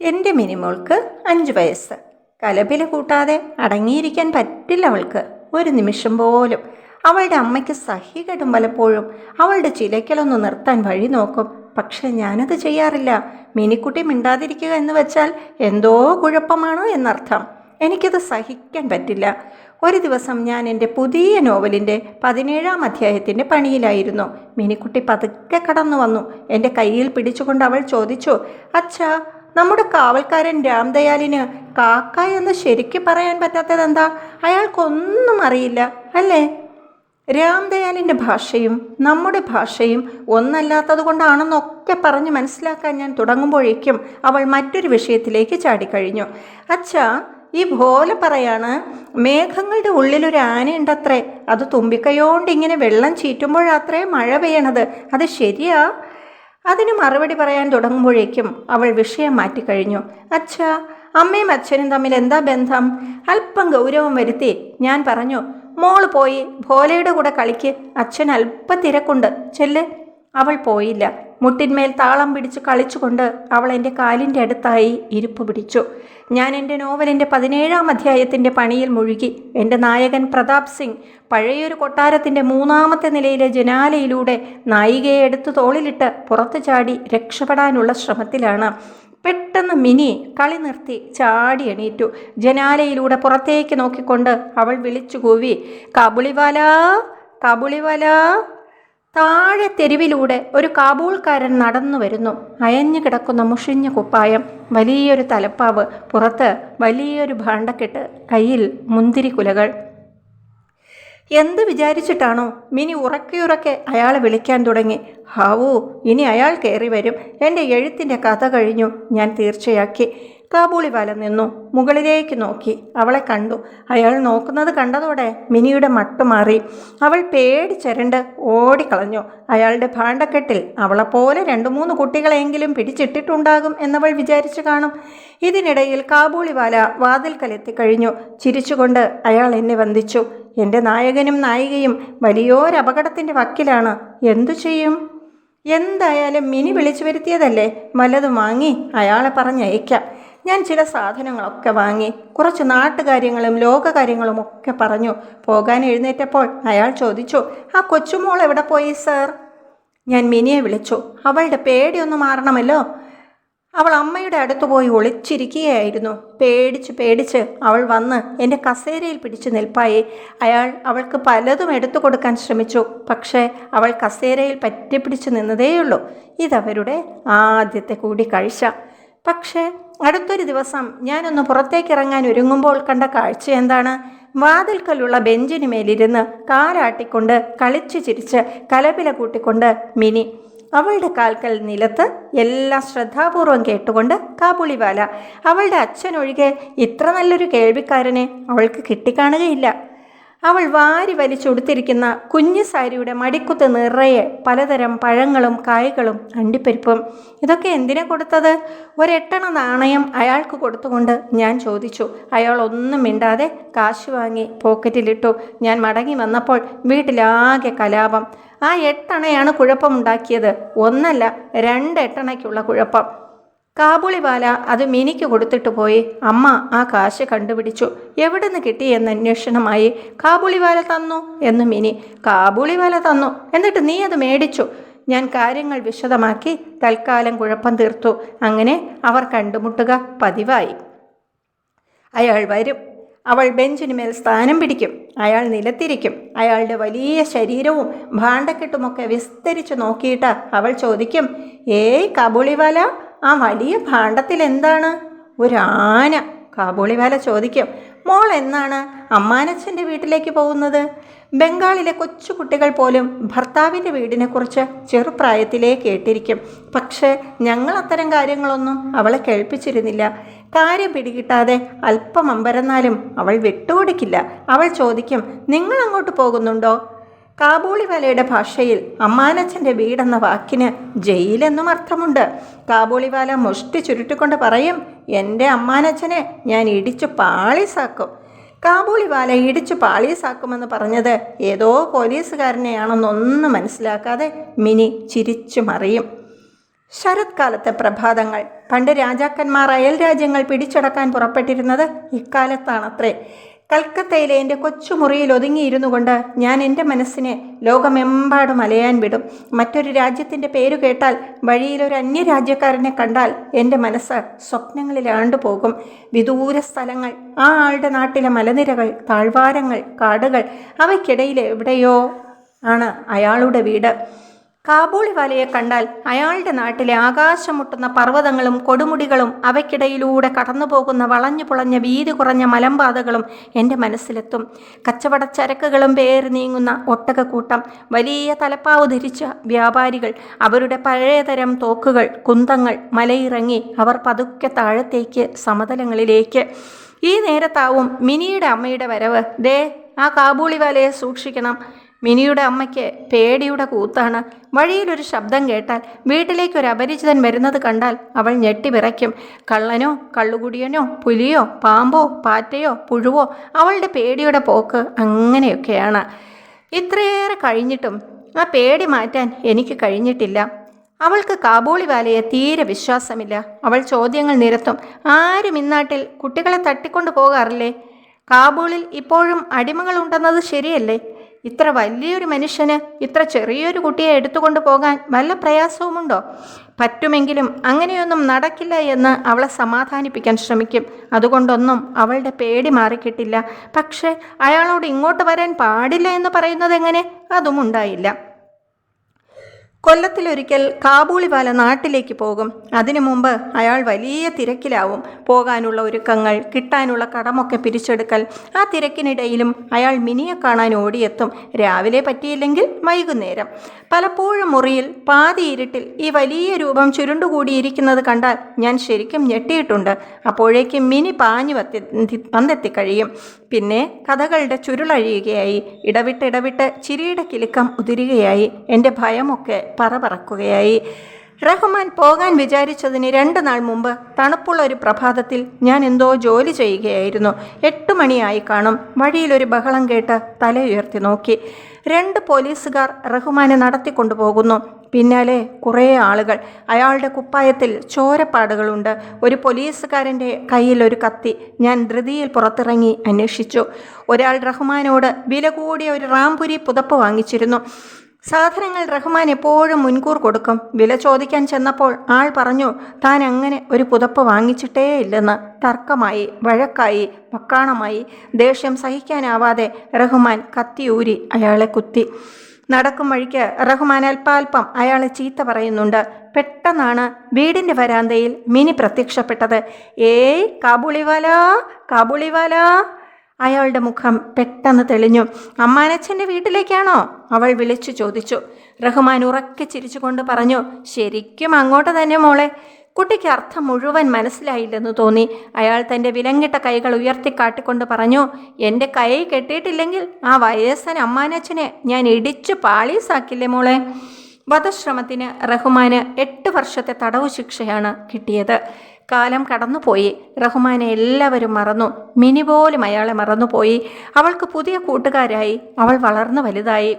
എന്റെ മിനിമോൾക്ക് അഞ്ച് വയസ്സ്. കലപില കൂട്ടാതെ അടങ്ങിയിരിക്കാൻ പറ്റില്ല അവൾക്ക്. ഒരു നിമിഷം പോലും. അവളുടെ അമ്മയ്ക്ക് സഹികെടും പലപ്പോഴും. അവളുടെ ചിലയ്ക്കലൊന്ന് നിർത്താൻ വഴി നോക്കും. പക്ഷേ ഞാനത് ചെയ്യാറില്ല. മിനിക്കുട്ടി മിണ്ടാതിരിക്കുക എന്ന് വെച്ചാൽ എന്തോ കുഴപ്പമാണ് എന്നർത്ഥം. എനിക്കത് സഹിക്കാൻ പറ്റില്ല. ഒരു ദിവസം ഞാൻ എന്റെ പുതിയ നോവലിന്റെ പതിനേഴാം അധ്യായത്തിന്റെ പണിയിലായിരുന്നു. മിനിക്കുട്ടി പതുക്കെ കടന്നു വന്നു എന്റെ കയ്യിൽ പിടിച്ചുകൊണ്ട് അവൾ ചോദിച്ചു അച്ഛാ നമ്മുടെ കാവൽക്കാരൻ രാംദയാലിന് കാക്ക എന്ന് ശരിക്ക് പറയാൻ പറ്റാത്തത് എന്താ അയാൾക്കൊന്നും അറിയില്ല അല്ലേ? രാംദയാലിന്റെ ഭാഷയും നമ്മുടെ ഭാഷയും ഒന്നല്ലാത്തത് കൊണ്ടാണെന്നൊക്കെ പറഞ്ഞ് മനസ്സിലാക്കാൻ ഞാൻ തുടങ്ങുമ്പോഴേക്കും അവൾ മറ്റൊരു വിഷയത്തിലേക്ക് ചാടിക്കഴിഞ്ഞു. അച്ഛാ ഈ ഭോല പറയാണ്. മേഘങ്ങളുടെ ഉള്ളിലൊരു ആനയുണ്ടത്രേ. അത് തുമ്പിക്കൈയോണ്ട് ഇങ്ങനെ വെള്ളം ചീറ്റുമ്പോഴത്രേ മഴ പെയ്യണത്. അത് ശരിയാ? അതിന് മറുപടി പറയാൻ തുടങ്ങുമ്പോഴേക്കും അവൾ വിഷയം മാറ്റിക്കഴിഞ്ഞു. അച്ഛാ അമ്മയും അച്ഛനും തമ്മിൽ എന്താ ബന്ധം? അല്പം ഗൗരവം വരുത്തി. ഞാൻ പറഞ്ഞു മോൾ പോയി ഭോലയുടെ കൂടെ കളിക്ക്. അച്ഛൻ അല്പ തിരക്കുണ്ട്. ചെല്ല്. അവൾ പോയില്ല. മുട്ടിന്മേൽ താളം പിടിച്ച് കളിച്ചുകൊണ്ട് അവൾ എന്റെ കാലിന്റെ അടുത്തായി ഇരിപ്പ് പിടിച്ചു. ഞാൻ എന്റെ നോവലിന്റെ പതിനേഴാം അധ്യായത്തിന്റെ പണിയിൽ മുഴുകി. എന്റെ നായകൻ പ്രതാപ് സിംഗ് പഴയൊരു കൊട്ടാരത്തിന്റെ മൂന്നാമത്തെ നിലയിലെ ജനാലയിലൂടെ നായികയെ എടുത്ത് തോളിലിട്ട് പുറത്തു ചാടി രക്ഷപ്പെടാനുള്ള ശ്രമത്തിലാണ്. പെട്ടെന്ന് മിനി കളി നിർത്തി ചാടി എണീറ്റു. ജനാലയിലൂടെ പുറത്തേക്ക് നോക്കിക്കൊണ്ട് അവൾ വിളിച്ചു കൂവി കാബുളിവാല കാബുളിവാല താഴെ തെരുവിലൂടെ ഒരു കാബൂൾക്കാരൻ നടന്നു വരുന്നു അയഞ്ഞു കിടക്കുന്ന മുഷിഞ്ഞ കുപ്പായം വലിയൊരു തലപ്പാവ് പുറത്ത് വലിയൊരു ഭാണ്ഡക്കെട്ട് കയ്യിൽ മുന്തിരി കുലകൾ. എന്ത് വിചാരിച്ചിട്ടാണോ? മിനി ഉറക്കെയുറക്കെ ഉറക്കെ അയാളെ വിളിക്കാൻ തുടങ്ങി. ഹാവൂ ഇനി അയാൾ കയറി വരും. എന്റെ എഴുത്തിന്റെ കഥ കഴിഞ്ഞു. ഞാൻ തീർച്ചയാക്കി. കാബൂളിവാല നിന്നു. മുകളിലേക്ക് നോക്കി. അവളെ കണ്ടു. അയാൾ നോക്കുന്നത് കണ്ടതോടെ മിനിയുടെ മട്ട് മാറി. അവൾ പേടിച്ചരണ്ട് ഓടിക്കളഞ്ഞു. അയാളുടെ ഭാണ്ഡക്കെട്ടിൽ അവളെപ്പോലെ രണ്ടു മൂന്ന് കുട്ടികളെങ്കിലും പിടിച്ചിട്ടിട്ടുണ്ടാകും എന്നവൾ വിചാരിച്ചു കാണും. ഇതിനിടയിൽ കാബൂളിവാല വാതിൽക്കലെത്തിക്കഴിഞ്ഞു ചിരിച്ചുകൊണ്ട് അയാൾ എന്നെ വന്ദിച്ചു. എന്റെ നായകനും നായികയും വലിയൊരപകടത്തിന്റെ വക്കിലാണ്. എന്തു ചെയ്യും? എന്തായാലും മിനി വിളിച്ചു വരുത്തിയതല്ലേ. വല്ലതും വാങ്ങി അയാളെ പറഞ്ഞയക്കാം. ഞാൻ ചില സാധനങ്ങളൊക്കെ വാങ്ങി കുറച്ച് നാട്ടുകാര്യങ്ങളും ലോകകാര്യങ്ങളും ഒക്കെ പറഞ്ഞു. പോകാൻ എഴുന്നേറ്റപ്പോൾ അയാൾ ചോദിച്ചു ആ കൊച്ചുമോൾ എവിടെ പോയി സർ? ഞാൻ മിനിയെ വിളിച്ചു അവളുടെ പേടിയൊന്ന് മാറണമല്ലോ. അവൾ അമ്മയുടെ അടുത്ത് പോയി ഒളിച്ചിരിക്കുകയായിരുന്നു. പേടിച്ച് പേടിച്ച് അവൾ വന്ന് എന്റെ കസേരയിൽ പിടിച്ച് നിൽപ്പായി. അയാൾ അവൾക്ക് പലതും എടുത്തു കൊടുക്കാൻ ശ്രമിച്ചു പക്ഷേ അവൾ കസേരയിൽ പറ്റിപ്പിടിച്ച് നിന്നതേയുള്ളൂ. ഇതവരുടെ ആദ്യത്തെ കൂടിക്കാഴ്ച. പക്ഷേ അടുത്തൊരു ദിവസം ഞാനൊന്ന് പുറത്തേക്ക് ഇറങ്ങാൻ ഒരുങ്ങുമ്പോൾ കണ്ട കാഴ്ച എന്താണ്? വാതിൽക്കലുള്ള ബെഞ്ചിന് മേലിരുന്ന് കാലാട്ടിക്കൊണ്ട് കളിച്ചു ചിരിച്ച് കലപില കൂട്ടിക്കൊണ്ട് മിനി. അവളുടെ കാൽക്കൽ നിലത്ത് എല്ലാം ശ്രദ്ധാപൂർവം കേട്ടുകൊണ്ട് കാബുളിവാല അവളുടെ അച്ഛനൊഴികെ ഇത്ര നല്ലൊരു കേൾവിക്കാരനെ അവൾക്ക് കിട്ടിക്കാണുകയില്ല. അവൾ വാരി വലിച്ചുടുത്തിരിക്കുന്ന കുഞ്ഞു സാരിയുടെ മടിക്കുത്ത് നിറയെ പലതരം പഴങ്ങളും കായ്കളും അണ്ടിപ്പരിപ്പും. ഇതൊക്കെ എന്തിനാ കൊടുത്തത്? ഒരെട്ടണ നാണയം അയാൾക്ക് കൊടുത്തുകൊണ്ട് ഞാൻ ചോദിച്ചു. അയാൾ ഒന്നും മിണ്ടാതെ കാശ് വാങ്ങി പോക്കറ്റിലിട്ടു. ഞാൻ മടങ്ങി വന്നപ്പോൾ വീട്ടിലാകെ കലാപം. ആ എട്ടണയാണ് കുഴപ്പമുണ്ടാക്കിയത്. ഒന്നല്ല രണ്ട് എട്ടണയ്ക്കുള്ള കുഴപ്പം. കാബൂളിവാല അത് മിനിക്ക് കൊടുത്തിട്ട് പോയി. അമ്മ ആ കാശ് കണ്ടുപിടിച്ചു. എവിടെ നിന്ന് കിട്ടി എന്ന് അന്വേഷണമായി. കാബൂളിവാല തന്നു എന്ന് മിനി. കാബൂളിവാല തന്നു. എന്നിട്ട് നീ അത് മേടിച്ചു. ഞാൻ കാര്യങ്ങൾ വിശദമാക്കി തൽക്കാലം കുഴപ്പം തീർത്തു. അങ്ങനെ അവർ കണ്ടുമുട്ടുക പതിവായി. അയാൾ വരും. അവൾ ബെഞ്ചിന് മേൽ സ്ഥാനം പിടിക്കും. അയാൾ നിലത്തിരിക്കും. അയാളുടെ വലിയ ശരീരവും ഭാണ്ഡക്കെട്ടുമൊക്കെ വിസ്തരിച്ചു നോക്കിയിട്ട് അവൾ ചോദിക്കും ഏയ് കാബൂളിവാല ആ വലിയ ഭാണ്ഡത്തിൽ എന്താണ്? ഒരാന. കാബൂളിവാല ചോദിക്കും മോൾ എന്നാണ് അമ്മാനച്ഛന്റെ വീട്ടിലേക്ക് പോകുന്നത്? ബംഗാളിലെ കൊച്ചു കുട്ടികൾ പോലും ഭർത്താവിന്റെ വീടിനെക്കുറിച്ച് ചെറുപ്രായത്തിലേ കേട്ടിരിക്കും. പക്ഷേ ഞങ്ങൾ അത്തരം കാര്യങ്ങളൊന്നും അവളെ കേൾപ്പിച്ചിരുന്നില്ല. കാര്യം പിടികിട്ടാതെ അല്പം അമ്പരന്നാലും അവൾ വിട്ടുകൊടുക്കില്ല. അവൾ ചോദിക്കും നിങ്ങൾ അങ്ങോട്ട് പോകുന്നുണ്ടോ? കാബൂളിവാലയുടെ ഭാഷയിൽ അമ്മാനച്ഛന്റെ വീടെന്ന വാക്കിന് ജയിലെന്നും അർത്ഥമുണ്ട്. കാബൂളിവാല മുഷ്ടി ചുരുട്ടിക്കൊണ്ട് പറയും എന്റെ അമ്മാനച്ഛനെ ഞാൻ ഇടിച്ചു പാളീസാക്കും. കാബൂളിവാല ഇടിച്ചു പാളീസാക്കുമെന്ന് പറഞ്ഞത് ഏതോ പോലീസുകാരനെയാണെന്നൊന്നും മനസ്സിലാക്കാതെ മിനി ചിരിച്ചു മറിയും. ശരത്കാലത്തെ പ്രഭാതങ്ങൾ പണ്ട് രാജാക്കന്മാർ അയൽ രാജ്യങ്ങൾ പിടിച്ചടക്കാൻ പുറപ്പെട്ടിരുന്നത് ഇക്കാലത്താണത്രേ. കൽക്കത്തയിലെ എന്റെ കൊച്ചുമുറിയിൽ ഒതുങ്ങിയിരുന്നു കൊണ്ട് ഞാൻ എന്റെ മനസ്സിനെ ലോകമെമ്പാടും അലയാൻ വിടും. മറ്റൊരു രാജ്യത്തിന്റെ പേരു കേട്ടാൽ വഴിയിലൊരു അന്യരാജ്യക്കാരനെ കണ്ടാൽ എന്റെ മനസ്സ് സ്വപ്നങ്ങളിലാണ്ടു പോകും വിദൂര സ്ഥലങ്ങൾ ആ ആളുടെ നാട്ടിലെ മലനിരകൾ താഴ്വാരങ്ങൾ കാടുകൾ അവയ്ക്കിടയിൽ എവിടെയോ ആണ് അയാളുടെ വീട്. കാബൂളിവാലയെ കണ്ടാൽ അയാളുടെ നാട്ടിലെ ആകാശം മുട്ടുന്ന പർവതങ്ങളും കൊടുമുടികളും അവയ്ക്കിടയിലൂടെ കടന്നുപോകുന്ന വളഞ്ഞു പുളഞ്ഞ വീതി കുറഞ്ഞ മലമ്പാതകളും എന്റെ മനസ്സിലെത്തും. കച്ചവട ചരക്കുകളും പേര് നീങ്ങുന്ന ഒട്ടകക്കൂട്ടം വലിയ തലപ്പാവ് ധരിച്ച വ്യാപാരികൾ അവരുടെ പഴയതരം തോക്കുകൾ കുന്തങ്ങൾ മലയിറങ്ങി അവർ പതുക്കെ താഴത്തേക്ക് സമതലങ്ങളിലേക്ക്. ഈ നേരത്താവും മിനിയുടെ അമ്മയുടെ വരവ്. ദേ ആ കാബൂളിവാലയെ സൂക്ഷിക്കണം. മിനിയുടെ അമ്മയ്ക്ക് പേടിയുടെ കൂത്താണ്. വഴിയിലൊരു ശബ്ദം കേട്ടാൽ വീട്ടിലേക്ക് ഒരു അപരിചിതൻ വരുന്നത് കണ്ടാൽ അവൾ ഞെട്ടിവിറയ്ക്കും കള്ളനോ കള്ളുകുടിയനോ പുലിയോ പാമ്പോ പാറ്റയോ പുഴുവോ അവളുടെ പേടിയുടെ പോക്ക് അങ്ങനെയൊക്കെയാണ്. ഇത്രയേറെ കഴിഞ്ഞിട്ടും ആ പേടി മാറ്റാൻ എനിക്ക് കഴിഞ്ഞിട്ടില്ല. അവൾക്ക് കാബൂളിവാലയെ തീരെ വിശ്വാസമില്ല. അവൾ ചോദ്യങ്ങൾ നിരത്തും. ആരും ഇന്നാട്ടിൽ കുട്ടികളെ തട്ടിക്കൊണ്ടു പോകാറില്ലേ? കാബൂളിൽ ഇപ്പോഴും അടിമകളുണ്ടെന്നത് ശരിയല്ലേ? ഇത്ര വലിയൊരു മനുഷ്യന് ഇത്ര ചെറിയൊരു കുട്ടിയെ എടുത്തുകൊണ്ട് പോകാൻ വല്ല പ്രയാസവുമുണ്ടോ? പറ്റുമെങ്കിലും അങ്ങനെയൊന്നും നടക്കില്ല എന്ന് അവളെ സമാധാനിപ്പിക്കാൻ ശ്രമിക്കും. അതുകൊണ്ടൊന്നും അവളുടെ പേടി മാറിക്കിട്ടില്ല. പക്ഷേ അയാളോട് ഇങ്ങോട്ട് വരാൻ പാടില്ല എന്ന് പറയുന്നത് എങ്ങനെ? അതും ഉണ്ടായില്ല കൊല്ലത്തിലൊരിക്കൽ കാബൂളിവാല നാട്ടിലേക്ക് പോകും. അതിനു മുമ്പ് അയാൾ വലിയ തിരക്കിലാവും. പോകാനുള്ള ഒരുക്കങ്ങൾ കിട്ടാനുള്ള കടമൊക്കെ പിരിച്ചെടുക്കൽ. ആ തിരക്കിനിടയിലും അയാൾ മിനിയെ കാണാൻ ഓടിയെത്തും. രാവിലെ പറ്റിയില്ലെങ്കിൽ വൈകുന്നേരം. പലപ്പോഴും മുറിയിൽ പാതി ഇരുട്ടിൽ ഈ വലിയ രൂപം ചുരുണ്ടുകൂടിയിരിക്കുന്നത് കണ്ടാൽ ഞാൻ ശരിക്കും ഞെട്ടിയിട്ടുണ്ട്. അപ്പോഴേക്കും മിനി പാഞ്ഞു വന്നെത്തി കഴിയും പിന്നെ കഥകളുടെ ചുരുളഴിയുകയായി. ഇടവിട്ട് ഇടവിട്ട് ചിരിയുടെ കിലുക്കം ഉതിരുകയായി. എന്റെ ഭയമൊക്കെ പറപറക്കുകയായി റഹ്മാൻ പോകാൻ വിചാരിച്ചതിന് രണ്ട് നാൾ മുമ്പ് തണുപ്പുള്ള ഒരു പ്രഭാതത്തിൽ ഞാൻ എന്തോ ജോലി ചെയ്യുകയായിരുന്നു. എട്ട് മണിയായി കാണും. വഴിയിലൊരു ബഹളം കേട്ട് തലയുയർത്തി നോക്കി. രണ്ട് പോലീസുകാർ റഹ്മാനെ നടത്തിക്കൊണ്ടുപോകുന്നു. പിന്നാലെ കുറേ ആളുകൾ. അയാളുടെ കുപ്പായത്തിൽ ചോരപ്പാടുകളുണ്ട്. ഒരു പോലീസുകാരന്റെ കയ്യിൽ ഒരു കത്തി. ഞാൻ ധൃതിയിൽ പുറത്തിറങ്ങി അന്വേഷിച്ചു. ഒരാൾ റഹ്മാനോട് വില കൂടിയ ഒരു റാംപുരി പുതപ്പ് വാങ്ങിച്ചിരുന്നു. സാധനങ്ങൾ റഹ്മാൻ എപ്പോഴും മുൻകൂർ കൊടുക്കും. വില ചോദിക്കാൻ ചെന്നപ്പോൾ ആൾ പറഞ്ഞു താൻ അങ്ങനെ ഒരു പുതപ്പ് വാങ്ങിച്ചിട്ടേ ഇല്ലെന്ന് തർക്കമായി വഴക്കായി വക്കാണമായി ദേഷ്യം സഹിക്കാനാവാതെ റഹ്മാൻ കത്തിയൂരി അയാളെ കുത്തി. നടക്കും വഴിക്ക് റഹ്മാൻ അല്പാൽപ്പം അയാളെ ചീത്ത പറയുന്നുണ്ട്. പെട്ടെന്നാണ് വീടിന്റെ വരാന്തയിൽ മിനി പ്രത്യക്ഷപ്പെട്ടത്. ഏയ് കാബുളിവാല കാബുളിവാല അയാളുടെ മുഖം പെട്ടെന്ന് തെളിഞ്ഞു. അമ്മാനച്ഛന്റെ വീട്ടിലേക്കാണോ? അവൾ വിളിച്ചു ചോദിച്ചു. റഹ്മാൻ ഉറക്കെ ചിരിച്ചുകൊണ്ട് പറഞ്ഞു ശരിക്കും അങ്ങോട്ട് തന്നെ മോളെ. കുട്ടിക്ക് അർത്ഥം മുഴുവൻ മനസ്സിലായില്ലെന്ന് തോന്നി. അയാൾ തന്റെ വിലങ്ങിട്ട കൈകൾ ഉയർത്തിക്കാട്ടിക്കൊണ്ട് പറഞ്ഞു എന്റെ കൈ കെട്ടിയിട്ടില്ലെങ്കിൽ ആ വയസ്സൻ അമ്മാനച്ഛനെ ഞാൻ ഇടിച്ചു പാളീസാക്കില്ലേ മോളെ? വധശ്രമത്തിന് റഹ്മാന് എട്ട് വർഷത്തെ തടവു ശിക്ഷയാണ് കിട്ടിയത്. കാലം കടന്നുപോയി. റഹ്മാനെ എല്ലാവരും മറന്നു. മിനി പോലും അയാളെ മറന്നുപോയി. അവൾക്ക് പുതിയ കൂട്ടുകാരായി. അവൾ വളർന്നു വലുതായി.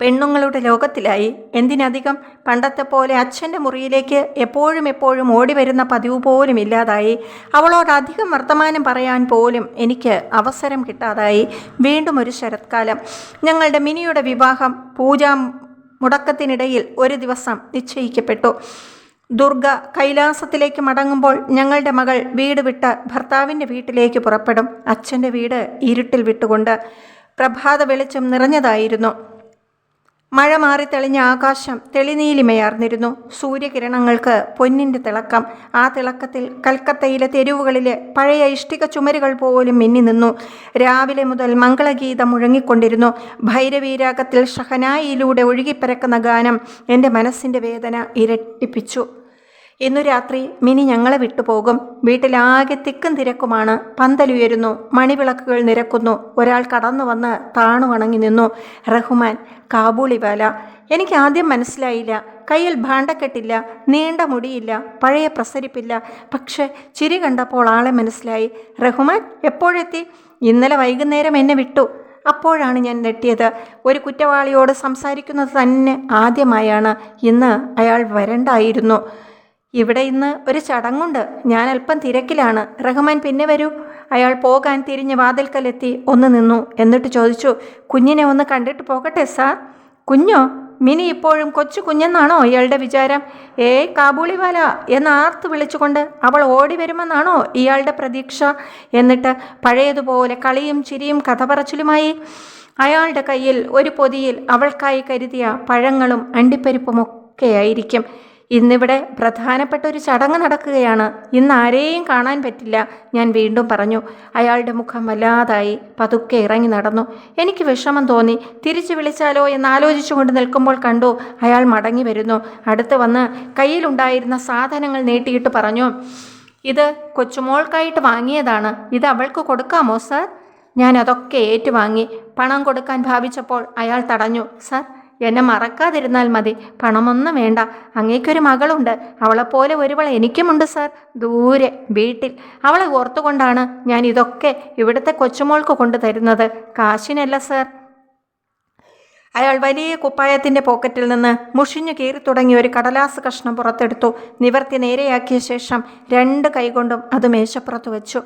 പെണ്ണുങ്ങളുടെ ലോകത്തിലായി. എന്തിനധികം? പണ്ടത്തെ പോലെ അച്ഛന്റെ മുറിയിലേക്ക് എപ്പോഴും എപ്പോഴും ഓടി വരുന്ന പതിവ് പോലും ഇല്ലാതായി. അവളോടധികം വർത്തമാനം പറയാൻ പോലും എനിക്ക് അവസരം കിട്ടാതായി. വീണ്ടും ഒരു ശരത്കാലം. ഞങ്ങളുടെ മിനിയുടെ വിവാഹം പൂജാ മുടക്കത്തിനിടയിൽ ഒരു ദിവസം നിശ്ചയിക്കപ്പെട്ടു. ദുർഗ കൈലാസത്തിലേക്ക് മടങ്ങുമ്പോൾ ഞങ്ങളുടെ മകൾ വീട് വിട്ട് ഭർത്താവിന്റെ വീട്ടിലേക്ക് പുറപ്പെടും. അച്ഛന്റെ വീട് ഇരുട്ടിൽ വിട്ടുകൊണ്ട് പ്രഭാത വെളിച്ചം നിറഞ്ഞതായിരുന്നു. മഴ മാറി തെളിഞ്ഞ ആകാശം തെളിനീലിമയാർന്നിരുന്നു. സൂര്യകിരണങ്ങൾക്ക് പൊന്നിന്റെ തിളക്കം. ആ തിളക്കത്തിൽ കൽക്കത്തയിലെ തെരുവുകളിലെ പഴയ ഇഷ്ടിക ചുമരുകൾ പോലും മിന്നി നിന്നു. രാവിലെ മുതൽ മംഗളഗീതം മുഴങ്ങിക്കൊണ്ടിരുന്നു. ഭൈരവീരാഗത്തിൽ ഷഹനായിലൂടെ ഒഴുകിപ്പരക്കുന്ന ഗാനം എന്റെ മനസ്സിന്റെ വേദന ഇരട്ടിപ്പിച്ചു. ഇന്നു രാത്രി മിനി ഞങ്ങളെ വിട്ടുപോകും. വീട്ടിലാകെ തിക്കും തിരക്കുമാണ്. പന്തലുയരുന്നു. മണിവിളക്കുകൾ നിരക്കുന്നു. ഒരാൾ കടന്നു വന്ന് താണു വണങ്ങി നിന്നു. റഹ്മാൻ കാബൂളിവാല എനിക്ക് ആദ്യം മനസ്സിലായില്ല. കയ്യിൽ ഭാണ്ഡക്കെട്ടില്ല. നീണ്ട മുടിയില്ല. പഴയ പ്രസരിപ്പില്ല. പക്ഷെ ചിരി കണ്ടപ്പോൾ ആളെ മനസ്സിലായി. റഹ്മാൻ എപ്പോഴെത്തി? ഇന്നലെ വൈകുന്നേരം എന്നെ വിട്ടു. അപ്പോഴാണ് ഞാൻ നെട്ടിയത് ഒരു കുറ്റവാളിയോട് സംസാരിക്കുന്നത് തന്നെ ആദ്യമായാണ്. ഇന്ന് അയാൾ വരണ്ടായിരുന്നു. ഇവിടെ ഇന്ന് ഒരു ചടങ്ങുണ്ട്. ഞാൻ അല്പം തിരക്കിലാണ്. റഹ്മാൻ പിന്നെ വരൂ. അയാൾ പോകാൻ തിരിഞ്ഞ് വാതിൽക്കലെത്തി ഒന്ന് നിന്നു. എന്നിട്ട് ചോദിച്ചു കുഞ്ഞിനെ ഒന്ന് കണ്ടിട്ട് പോകട്ടെ സാർ? കുഞ്ഞോ? മിനി ഇപ്പോഴും കൊച്ചു കുഞ്ഞെന്നാണോ ഇയാളുടെ വിചാരം? ഏ കാബൂളിവാല എന്ന് ആർത്ത് വിളിച്ചുകൊണ്ട് അവൾ ഓടി വരുമെന്നാണോ ഇയാളുടെ പ്രതീക്ഷ? എന്നിട്ട് പഴയതുപോലെ കളിയും ചിരിയും കഥ പറച്ചിലുമായി അയാളുടെ കയ്യിൽ ഒരു പൊതിയിൽ അവൾക്കായി കരുതിയ പഴങ്ങളും അണ്ടിപ്പരിപ്പുമൊക്കെയായിരിക്കും. ഇന്നിവിടെ പ്രധാനപ്പെട്ട ഒരു ചടങ്ങ് നടക്കുകയാണ്. ഇന്ന് ആരെയും കാണാൻ പറ്റില്ല. ഞാൻ വീണ്ടും പറഞ്ഞു അയാളുടെ മുഖം വല്ലാതായി പതുക്കെ ഇറങ്ങി നടന്നു. എനിക്ക് വിഷമം തോന്നി. തിരിച്ചു വിളിച്ചാലോ എന്ന് ആലോചിച്ചുകൊണ്ട് നിൽക്കുമ്പോൾ കണ്ടു അയാൾ മടങ്ങി വരുന്നു. അടുത്ത് വന്ന് കയ്യിലുണ്ടായിരുന്ന സാധനങ്ങൾ നീട്ടിയിട്ട് പറഞ്ഞു ഇത് കൊച്ചുമോൾക്കായിട്ട് വാങ്ങിയതാണ്. ഇത് അവൾക്ക് കൊടുക്കാമോ സാർ? ഞാൻ അതൊക്കെ ഏറ്റുവാങ്ങി. പണം കൊടുക്കാൻ ഭാവിച്ചപ്പോൾ അയാൾ തടഞ്ഞു സാർ എന്നെ മറക്കാതിരുന്നാൽ മതി. പണമൊന്നും വേണ്ട. അങ്ങേക്കൊരു മകളുണ്ട്. അവളെപ്പോലെ ഒരുവൾ എനിക്കുമുണ്ട് സാർ. ദൂരെ വീട്ടിൽ. അവളെ ഓർത്തുകൊണ്ടാണ് ഞാൻ ഇതൊക്കെ ഇവിടുത്തെ കൊച്ചുമോൾക്ക് കൊണ്ടു തരുന്നത് കാശിനല്ല സാർ. അയാൾ വലിയ കുപ്പായത്തിന്റെ പോക്കറ്റിൽ നിന്ന് മുഷിഞ്ഞു കീറി തുടങ്ങിയ ഒരു കടലാസ് കഷ്ണം പുറത്തെടുത്തു. നിവർത്തി നേരെയാക്കിയ ശേഷം രണ്ട് കൈകൊണ്ടും അത് മേശപ്പുറത്ത് വെച്ചു.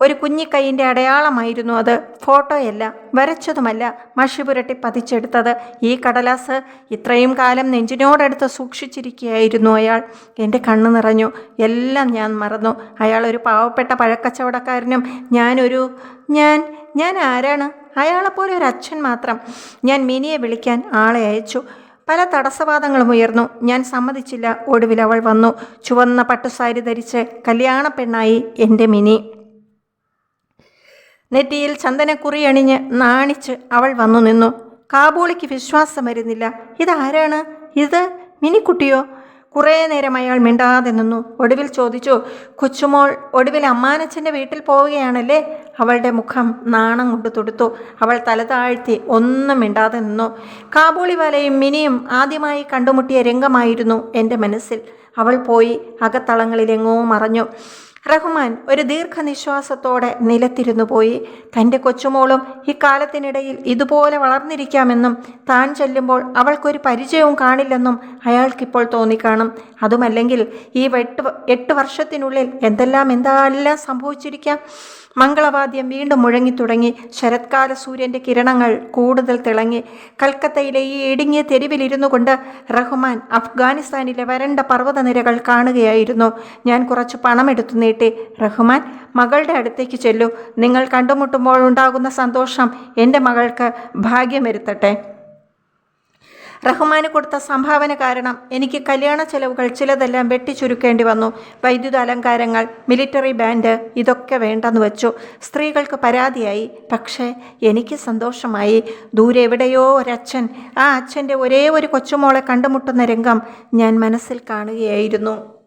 ഒരു കുഞ്ഞിക്കൈയിന്റെ അടയാളമായിരുന്നു അത്. ഫോട്ടോയല്ല വരച്ചതുമല്ല മഷി പുരട്ടി പതിച്ചെടുത്തത്. ഈ കടലാസ് ഇത്രയും കാലം നെഞ്ചിനോടടുത്ത് സൂക്ഷിച്ചിരിക്കുകയായിരുന്നു അയാൾ. എന്റെ കണ്ണു നിറഞ്ഞു. എല്ലാം ഞാൻ മറന്നു. അയാൾ ഒരു പാവപ്പെട്ട പഴക്കച്ചവടക്കാരനും ഞാനൊരു ഞാൻ ഞാൻ ആരാണ്? അയാളെപ്പോലെ ഒരു അച്ഛൻ മാത്രം. ഞാൻ മിനിയെ വിളിക്കാൻ ആളെ അയച്ചു. പല തടസ്സവാദങ്ങളും ഉയർന്നു. ഞാൻ സമ്മതിച്ചില്ല. ഒടുവിൽ അവൾ വന്നു. ചുവന്ന പട്ടുസാരി ധരിച്ച് കല്യാണ പെണ്ണായി എന്റെ മിനി. നെറ്റിയിൽ ചന്ദനക്കുറി അണിഞ്ഞ് നാണിച്ച് അവൾ വന്നു നിന്നു. കാബൂളിക്ക് വിശ്വാസം വരുന്നില്ല ഇതാരാണ്? ഇത് മിനിക്കുട്ടിയോ? കുറേ നേരം അയാൾ മിണ്ടാതെ നിന്നു. ഒടുവിൽ ചോദിച്ചു കൊച്ചുമോൾ ഒടുവിൽ അമ്മാനച്ഛന്റെ വീട്ടിൽ പോവുകയാണല്ലേ? അവളുടെ മുഖം നാണം കൊണ്ട് തൊടുത്തു. അവൾ തല താഴ്ത്തി ഒന്നും മിണ്ടാതെ നിന്നു. കാബൂളിവാലയും മിനിയും ആദ്യമായി കണ്ടുമുട്ടിയ രംഗമായിരുന്നു എന്റെ മനസ്സിൽ. അവൾ പോയി അകത്തളങ്ങളിലെങ്ങോ മറഞ്ഞു. റഹ്മാൻ ഒരു ദീർഘനിശ്വാസത്തോടെ നിലത്തിരുന്നു പോയി. തന്റെ കൊച്ചുമോളും ഇക്കാലത്തിനിടയിൽ ഇതുപോലെ വളർന്നിരിക്കാമെന്നും താൻ ചെല്ലുമ്പോൾ അവൾക്കൊരു പരിചയവും കാണില്ലെന്നും അയാൾക്കിപ്പോൾ തോന്നിക്കാണും. അതുമല്ലെങ്കിൽ ഈ എട്ട് എട്ട് വർഷത്തിനുള്ളിൽ എന്തെല്ലാം എന്തെല്ലാം സംഭവിച്ചിരിക്കാം? മംഗളവാദ്യം വീണ്ടും മുഴങ്ങിത്തുടങ്ങി. ശരത്കാല സൂര്യന്റെ കിരണങ്ങൾ കൂടുതൽ തിളങ്ങി. കൽക്കത്തയിലെ ഈ ഇടുങ്ങിയ തെരുവിലിരുന്നു കൊണ്ട് റഹ്മാൻ അഫ്ഗാനിസ്ഥാനിലെ വരണ്ട പർവതനിരകൾ കാണുകയായിരുന്നു. ഞാൻ കുറച്ച് പണമെടുത്തു നീട്ടി. റഹ്മാൻ മകളുടെ അടുത്തേക്ക് ചെല്ലൂ. നിങ്ങൾ കണ്ടുമുട്ടുമ്പോൾ ഉണ്ടാകുന്ന സന്തോഷം എന്റെ മകൾക്ക് ഭാഗ്യം വരുത്തട്ടെ റഹ്മാന് കൊടുത്ത സംഭാവന കാരണം എനിക്ക് കല്യാണ ചെലവുകൾ ചിലതെല്ലാം വെട്ടിച്ചുരുക്കേണ്ടി വന്നു. വൈദ്യുത അലങ്കാരങ്ങൾ മിലിറ്ററി ബാൻഡ് ഇതൊക്കെ വേണ്ടെന്ന് വെച്ചു. സ്ത്രീകൾക്ക് പരാതിയായി. പക്ഷേ എനിക്ക് സന്തോഷമായി. ദൂരെ എവിടെയോ ഒരച്ഛൻ ആ അച്ഛന്റെ ഒരേ ഒരു കൊച്ചുമോളെ കണ്ടുമുട്ടുന്ന രംഗം ഞാൻ മനസ്സിൽ കാണുകയായിരുന്നു.